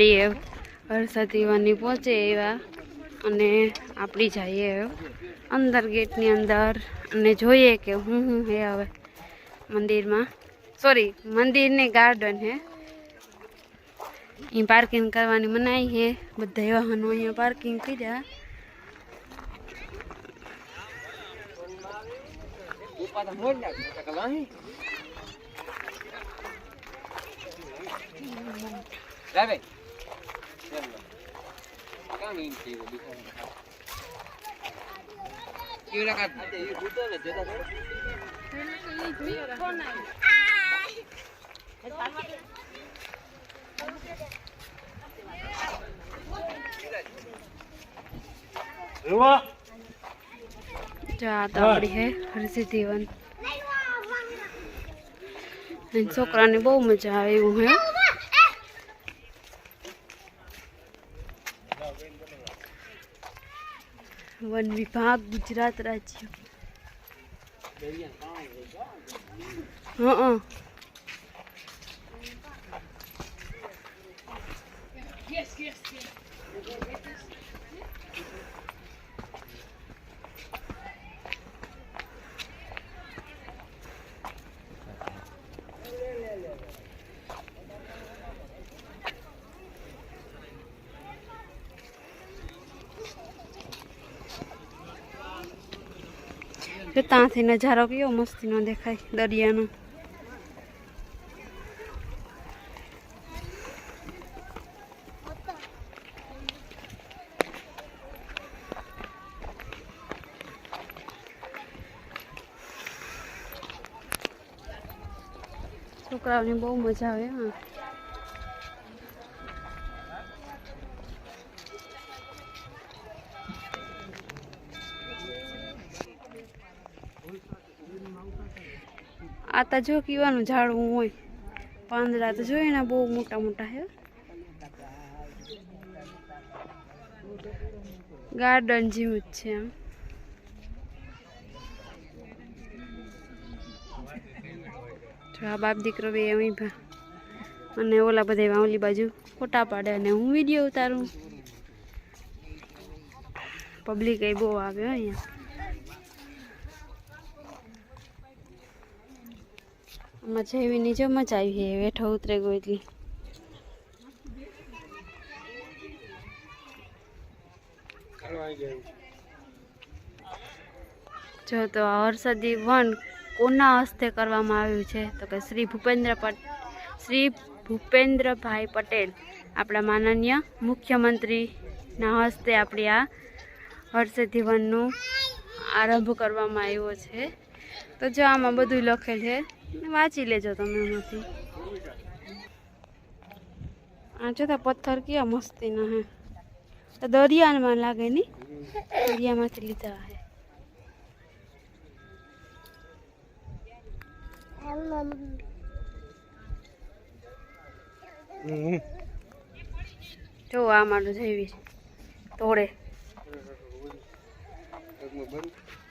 આપણી હરસદીવાની પહોંચે એવા અને આપણી જઈએ અંદર ગેટની અંદર અને જોઈએ કે હું હું હે હવે મંદિરમાં. સોરી મંદિરની ગાર્ડન હે. અહીં પાર્કિંગ કરવાની મનાઈ હે. બધા વાહનો અહીંયા પાર્કિંગ કર્યા. જો આપણી હે હરસિદ્ધિવન અને છોકરાને બહુ મજા આવે એવું હે? વન વિભાગ ગુજરાત રાજ્ય. હા તો ત્યાંથી નજારો કેવો મસ્તીનો દેખાય દરિયાનો. છોકરાઓને બહુ મજા આવે હા આ તો જો કીવાનું ઝાડવું હોય. પાંદડા તો જોઈએ ને, બહુ મોટા મોટા હે. ગાર્ડન જેવું જ છે એમ. આ બાપ દીકરો બે એમ અને ઓલા બધા વાવલી બાજુ ફોટા પાડે અને હું વીડિયો ઉતારું. પબ્લિક એ બહુ આવે અહીંયા. મજા એવી નીચે મજા આવી છે વેઠો ઉતરે ગયો એટલી જો તો હર્ષદી વન કોના હસ્તે કરવામાં આવ્યું છે? તો કે શ્રી ભૂપેન્દ્ર શ્રી ભૂપેન્દ્રભાઈ પટેલ, આપણા માનનીય મુખ્યમંત્રીના હસ્તે આપણી આ હર્ષદી વનનું આરંભ કરવામાં આવ્યો છે. તો જો આમાં બધું લખેલ છે. વાંચી લેજો તમે એમાંથી આ જો તો પથ્થર કેવા મસ્તીના હે. તો દરિયામાં લાગે ની. દરિયામાંથી લીધા હે. જો, આ મારું જેવી તોડે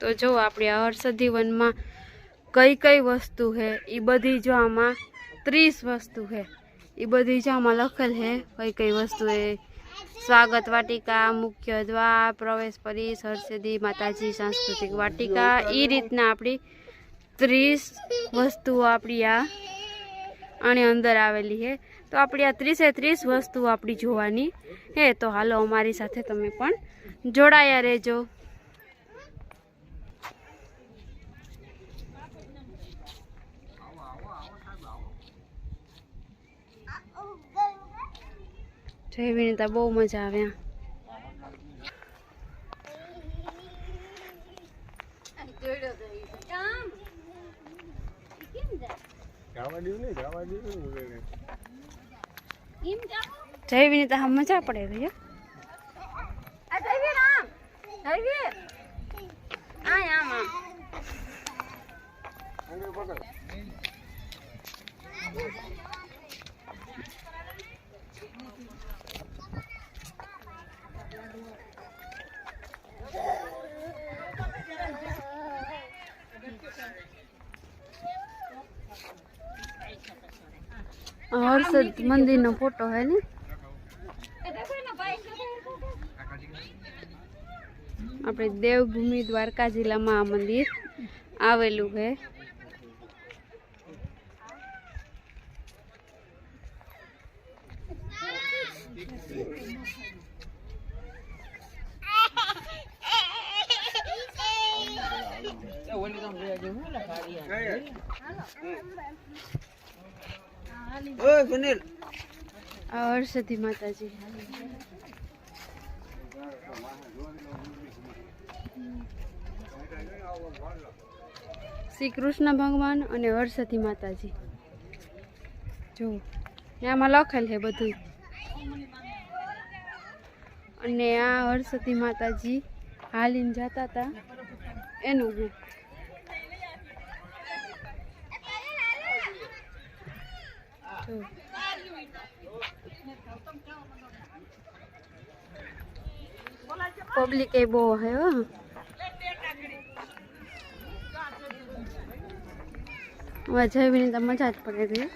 તો જો, આપણે આ હર્ષદી વનમાં કઈ કઈ વસ્તુ છે એ બધી જો આમાં ત્રીસ વસ્તુ છે એ બધી જો આમાં લખેલ હે, કઈ કઈ વસ્તુ એ. સ્વાગત વાટિકા, મુખ્ય દ્વાર, પ્રવેશ પરી સરસદી માતાજી, સાંસ્કૃતિક વાટિકા. એ રીતના આપણી ત્રીસ વસ્તુઓ આપણી આ આની અંદર આવેલી છે તો આપણી આ ત્રીસે ત્રીસ વસ્તુઓ આપણી જોવાની હે. તો હાલો અમારી સાથે તમે પણ જોડાયા રહેજો. જય વિનીતા બહુ મજા આવે જય વિનીતા હા મજા પડે ભૈયા હર્ષદ મંદિરનો ફોટો હે ને? આપણે દેવભૂમિ દ્વારકા જિલ્લામાં આ મંદિર આવેલું છે ઓલી તો હું લખાડી હાલો ઓય સુનિલ. આ હર્ષદી માતાજી. શ્રી કૃષ્ણ ભગવાન અને હર્ષદી માતાજી. જો આમાં લખેલ છે બધું. અને આ હર્ષદી માતાજી હાલીને જતા હતા એનું છે પબ્લિક એ બહુ હે હવે જઈને તો મજા જ પડે ગઈ.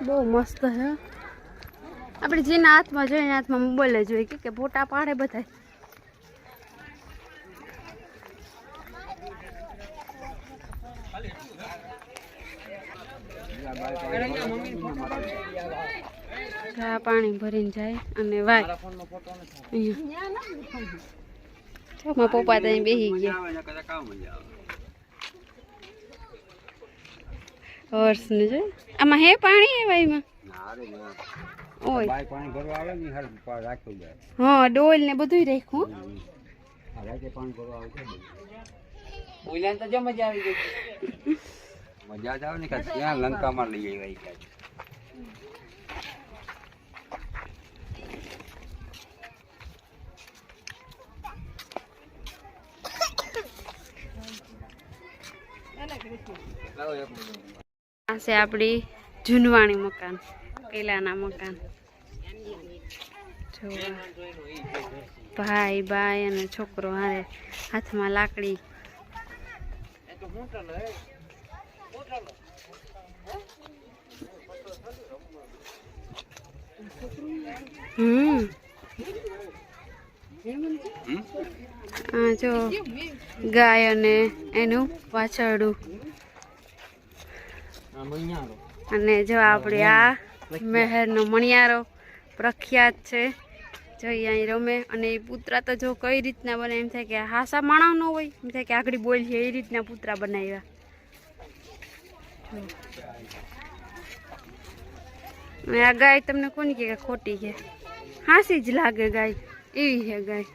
બહુ મસ્ત હે. આપણે જેના હાથમાં જોઈએ હાથમાં મોબાઈલ જ હોય કે ફોટા પાડે બધા ચા પાણી ભરીને જાય અને વાય. અહીંયા. પપ્પા ત્યાં બેસી ગયા. હર્ષ ને જો. આમાં હે પાણી હે વાયમાં? ઓય. પાણી ભરવા આવે ને હાલ રાખ્યું જાય હા ડોલ ને બધું રાખ્યું. રાતે પાણી ભરવા આવે બોલ્યા તો જો મજા આવી ગઈ. મજા જ આવે ને ત્યાં લંકામાં લઈ આવી ગયા આ છે આપણી જૂનવાણી મકાન પેલાના મકાન. ભાઈ ભાઈ અને છોકરો હારે હાથમાં લાકડી. હમ? હા જો ગાય અને એનું પાછળનું અને જો આપણે આ મહેરનો મણિયારો પ્રખ્યાત છે. જો અહીં રમે અને એ પુતરા તો જો કઈ રીતના બને, એમ થાય કે હાસા માણસ ન હોય, એમ થાય કે આગળ બોલ છે, એ રીતના પુતરા બનાવ્યા. આ ગાય તમને કોની કે ખોટી છે હાસી જ લાગે ગાય, એવી છે ગાય.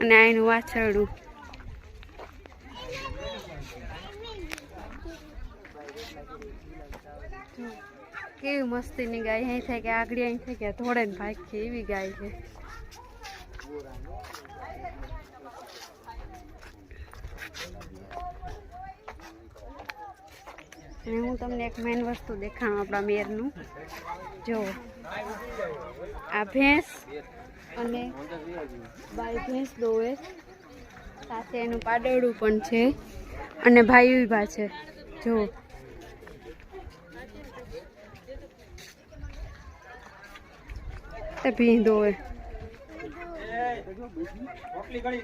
અને આ એનું વાછરડું. કેવી મસ્તીની ગાય અહીં થાય કે આગળ અહીં થાય કે ધોળે ને ભાગ એવી ગાય છે. હું તમને એક મેન વસ્તુ દેખાડું આપણા મેરનું. જો આ ભેંસ અને ભાઈ ભેંસ દોવે. સાથે એનું પાડરડું પણ છે. અને ભાઈ ઊભા છે. જો ભીં દોવે. જેવા.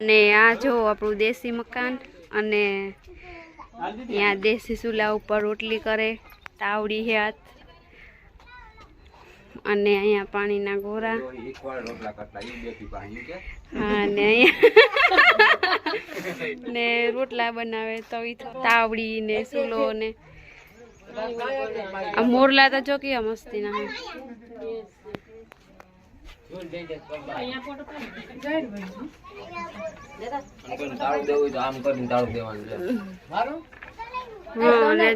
અને આ જો આપણું દેશી મકાન. અને અહીંયા દેશી ચૂલા ઉપર રોટલી કરે, તાવડી હે હાથ, અને અહીંયા પાણીના ગોરા. તો એક વાર રોટલા કરતા ઈ બેઠી પાણી કે હા ને અહીંયા ને રોટલા બનાવે, તવી તાવડી ને ચૂલો ને. મોરલા તો કેવા મસ્તી ના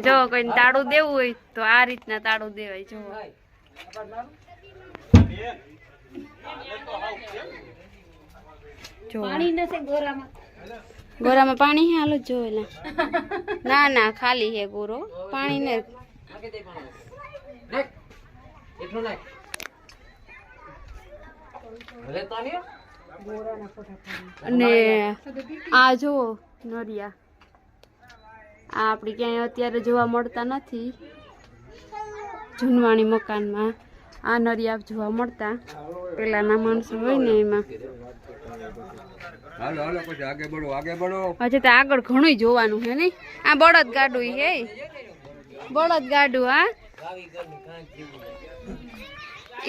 જો કોઈ તાળું દેવું હોય તો આ રીતના તાળું દેવાય જો ગોરામાં. પાણી હે હાલો જો એલા. ના ના ખાલી હે ગોરો. પાણી ને એટલું નાખ. અને આ જુઓ નરિયા આ આપણે ક્યાંય અત્યારે જોવા મળતા નથી. જૂનવાણી મકાનમાં આ નરિયા જોવા મળતા. પેલાના માણસો હોય ને એમાં. હાલો હાલો પછી આગે બળો આગે બળો હજી તો આગળ ઘણું જોવાનું છે નહીં. આ બળદ ગાડું હે બળદ ગાડું હા.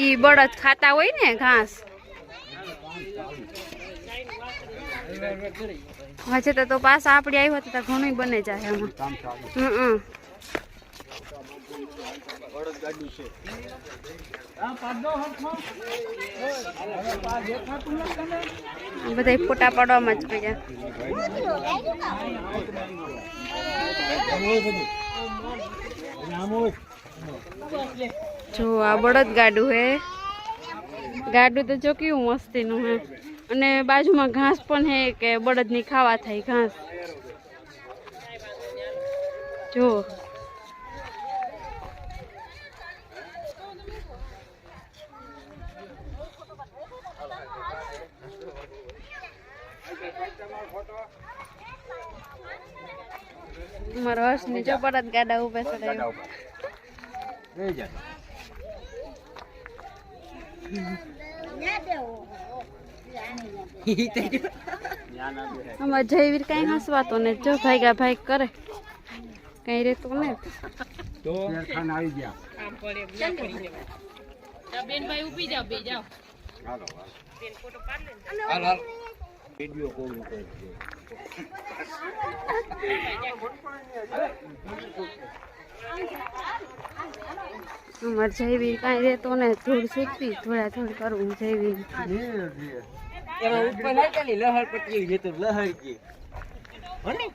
ઈ બળદ ખાતા હોય ને ઘાસ. હજે તો તો પાછા આપડી આવ્યો તો ઘણું બને જાય એમાં. કામ ચાલુ હમ બધા ફોટા પાડવામાં જ પડ્યા. જો આ બળદ ગાડું હે. ગાડું તો જો કેવું મસ્તીનું હે. અને બાજુમાં ઘાસ પણ હે કે બળદની ખાવા થાય ઘાસ. જો. મારો હર્ષની જો પડત ગાડા ઊભા ગાડા ચડાવ્યો ઉપર લઈ જાય આમાં જયવીર કઈ હસવાતો ને જો ભાઈગા ભાઈ કરે. કઈ રેતું ને તો આવી ગયા. હાલો હાલો. હાલ વિડિયો કોલ કરે અમાર જૈવી કઈ રેતો ને થોડું શીખવી થોડા થોડું કરવું જયવીર એમાં ઉપર નાખેલી લહર પટકી છે તો લહર ગઈ હને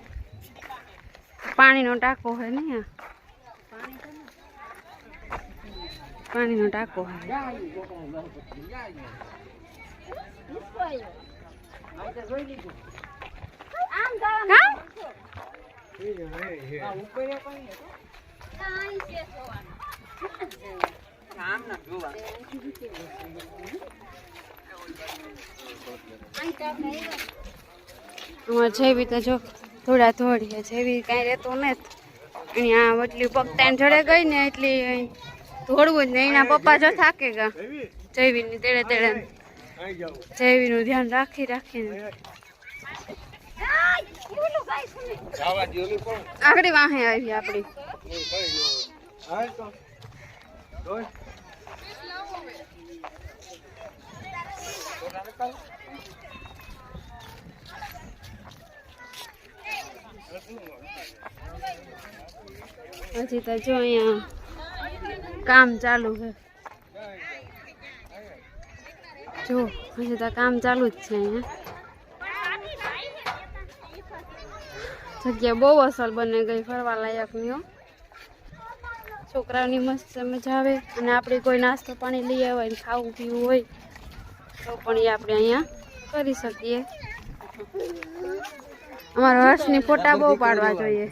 પાણીનો ટાંકો હે ને પાણીનો ટાંકો હે? આમ ના જોવા તો જો થોડા થોડી જેવી કાંઈ કઈ રેતો ને એની આ એટલી પગતાને જડે ગઈ ને એટલી દોડવું જ ને એના પપ્પા જો થાકે ગા. જયવીરની તેડે તેડે જૈવીનું ધ્યાન રાખી રાખીને. આગળ વાહે આવી તો હજી તો જો અહીંયા કામ ચાલુ છે. જો, હજી તો કામ ચાલુ જ છે અહીંયા. જગ્યા બહુ અસલ બને ગઈ, ફરવા લાયકની હો. છોકરાઓની મસ્ત મજા આવે અને આપણે કોઈ નાસ્તો પાણી લઈ આવે ખાવું પીવું હોય, તો પણ એ આપણે અહીંયા કરી શકીએ. અમારા હર્ષની ફોટા બહુ પાડવા જોઈએ.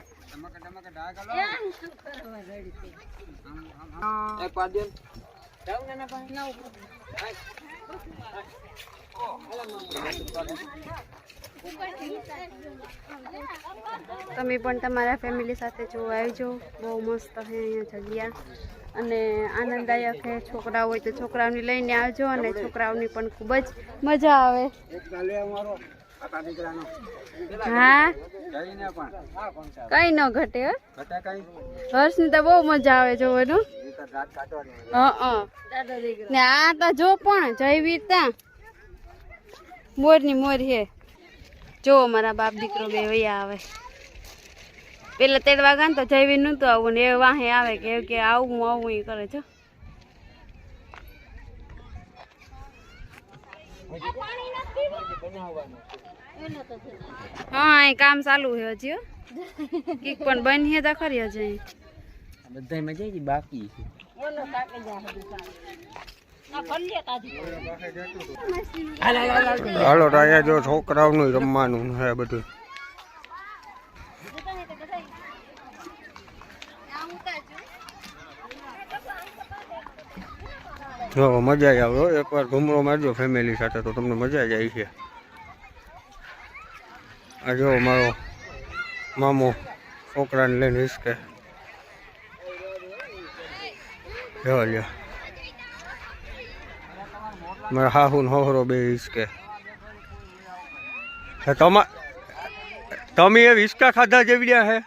તમે પણ તમારા ફેમિલી સાથે જોવા આવજો. બહુ મસ્ત છે અહીંયા જગ્યા. અને આનંદદાયક છે. છોકરા હોય તો છોકરાઓને લઈને આવજો અને છોકરાઓની પણ ખૂબ જ મજા આવે. હા? હા કઈ ન ઘટે, હો. હર્ષની તો બહુ મજા આવે જોવાનું. હં ને આ તો જો પણ જયવીરતા મોરની મોર છે જો મારા બાપ દીકરો બે વૈયા આવે પેલા તેડવા વાગા તો જયવીર નહોતું આવું ને એ વાહે આવે કે કે આવું આવું એ કરે છો હા, અહીં કામ ચાલુ છે હજી, હો. કીક પણ બની તો ખરી હજી અહીં. બધા મજા બાકી હાલો રાયા જો છોકરાઓનું રમવાનું હે બધું. જો, મજા જ આવે હો. એકવાર ઘૂમરો મારજો ફેમિલી સાથે, તો તમને મજા જ આવી છે. આ જો મારો મામો છોકરાને લઈને હિસકે. જો, લ્યો. મારા હાહુ ને હોહરો બે હિસકે હે તમા તમે એ હિસકા ખાધા જેવડ્યા હે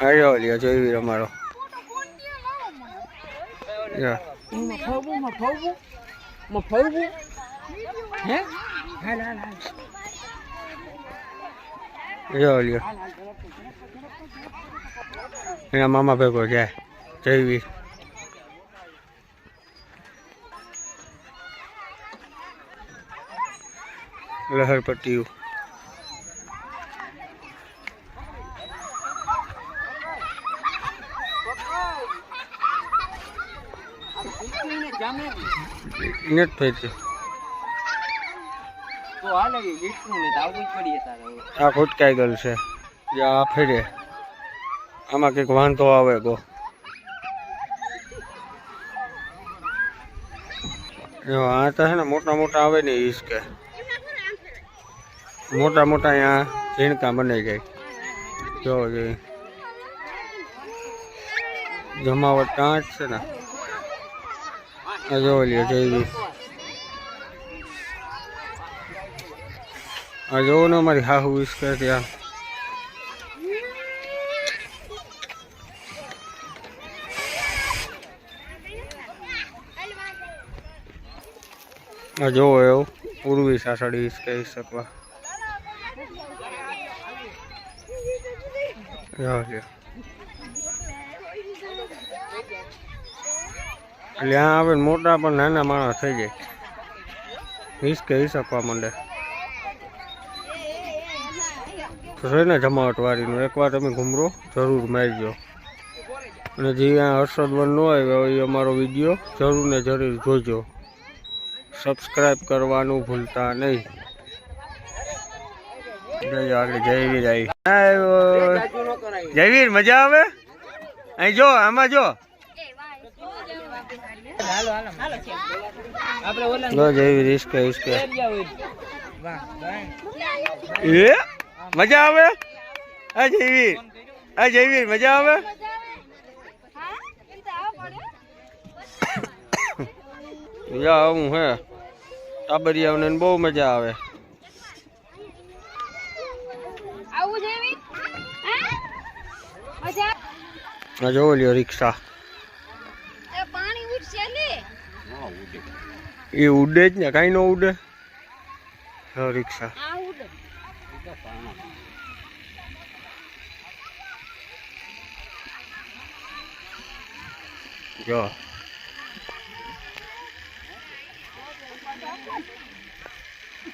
આવ્યો લ્યો જોઈ અમારો લ્યો. માં ફાવવું માં ફાવવું માં ફાવવું હે હાલ હાલ હાલ લ્યો લ્યો એના મામા ભેગો જાય જયવીર લહેર પટ્ટીઓ નેટ થઈ છે. આ ખુટકાઈ ગયેલ છે. જે આ ફેરે. આમાં કંઈક વાંધો આવે ગો. જો, આ તો છે ને મોટા મોટા આવે ને ઈસકે મોટા મોટા અહીંયા ઝીણકા બની જાય. જો જોઈએ જમાવટ કાંચ છે ને. જો લ્યો, જઈ આ જોવો ને અમારી હાહુ ઈસકે ત્યાં. આ જોવો એવું, પૂર્વી સાસડી કહી શકવા. એટલે આ આવે મોટા પણ નાના માણસ થઈ જાય. હિસકે શકવા માંડે. છે ને જમાવટ વાળીનું એકવાર તમે ઘૂમરો, જરૂર મારજો. અને જે આ હર્ષદ વન નો આવ્યો એ અમારો વીડિયો જરૂર ને જરૂર જોજો. સબસ્ક્રાઇબ કરવાનું ભૂલતા નહીં. જય જયવીર આવી જયવીર મજા આવે? અહીં જો, આમાં જો. જયવીર એ મજા આવે? આ જયવીર આ જયવીર મજા આવે? મજા આવું હે. ટાબરિયાઓને બહુ મજા આવે. આવું આ જોવો લ્યો રિક્ષા. એ પાણી ઉઠશે ને? એ ઉડે જ ને કાંઈ ન ઉડે. રિક્ષા. જો.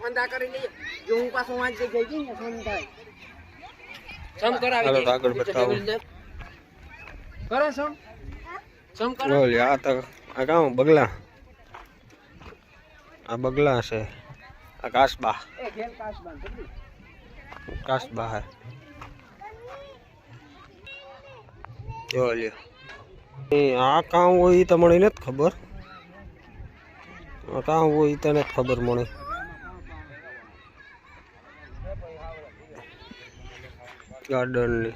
પંદા કરી લઈએ. જો હું પાછો વાંચી જઈ ગઈ ને સમ થાય. સમ કરાવી દે. આગળ બતાવો. કરો સમ સમ કરો ઓલી આ તો આ કામ બગલા. આ બગલા છે. આ કાસબા. એ ઘેર કાસબા કાસબા હે. જો લ્યો. એ આ કામ હોય તમને નથી ખબર. કામ હોય એ તને ખબર મળે. ગાર્ડનની.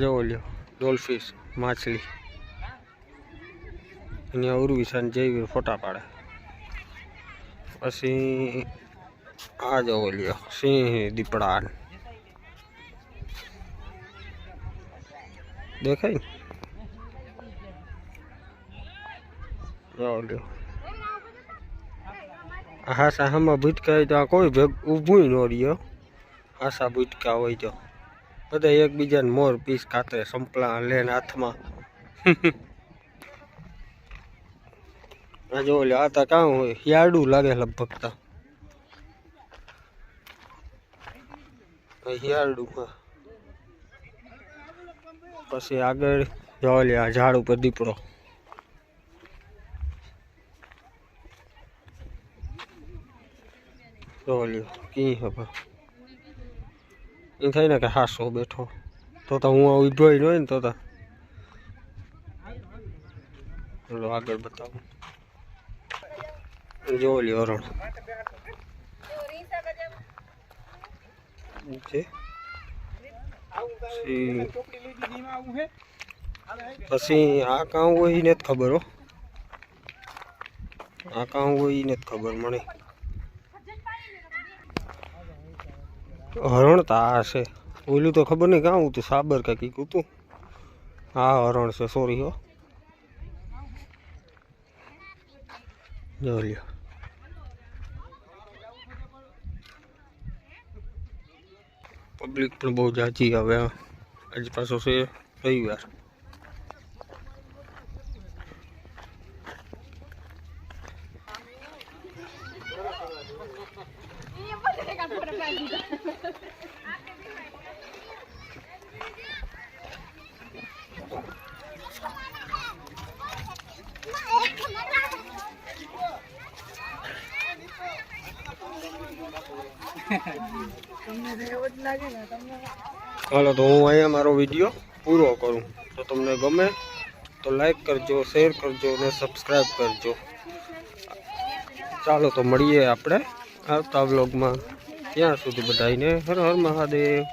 જો લ્યો, ડોલફિશ, માછલી. ઉર્વી સાન જયવીર ફોટા પાડે. પછી આ જોવો લ્યો, સિંહ દીપડા દેખાય ને જાઓ લ્યો આ હાસા હામાં ભૂટકા હોય તો આ કોઈ ભેગ ઊભું ન રહ્યો હાસા ભૂટકા હોય તો બધા એકબીજાને મોર પીસ કાતરે સંપલા લઈને હાથમાં આ જો લે આ તો કાં હોય હિયાડું લાગે લગભગ તો આ હિયાડું હા પછી આગળ જોવા આ ઝાડ ઉપર દીપડો. જોવા લ્યો કી હવે એ થાય ને કે હાસો બેઠો. તો તો હું ઊભો ન હોય ને તો તો. આગળ બતાવું. જોવા લ્યો હરણ. છે પછી આ કાં હોય એ નથી ખબર હો. આ કાં હોય એ નથી ખબર મને. હરણ તો આ છે. ઓલું તો ખબર નહીં કાં હતું, સાબર કે કંઈક હતું હા હરણ છે સોરી હો. જો લ્યો. પબ્લિક પણ બહુ જાજી આવે આજ પાછો છે રવિવાર. હાલો, તો હું અહીંયા મારો વીડિયો પૂરો કરું. તો તમને ગમે તો લાઈક કરજો શેર કરજો અને સબસ્ક્રાઈબ કરજો. ચાલો, તો મળીએ આપણે આવતા વ્લોગમાં ત્યાં સુધી બધાને હર હર મહાદેવ.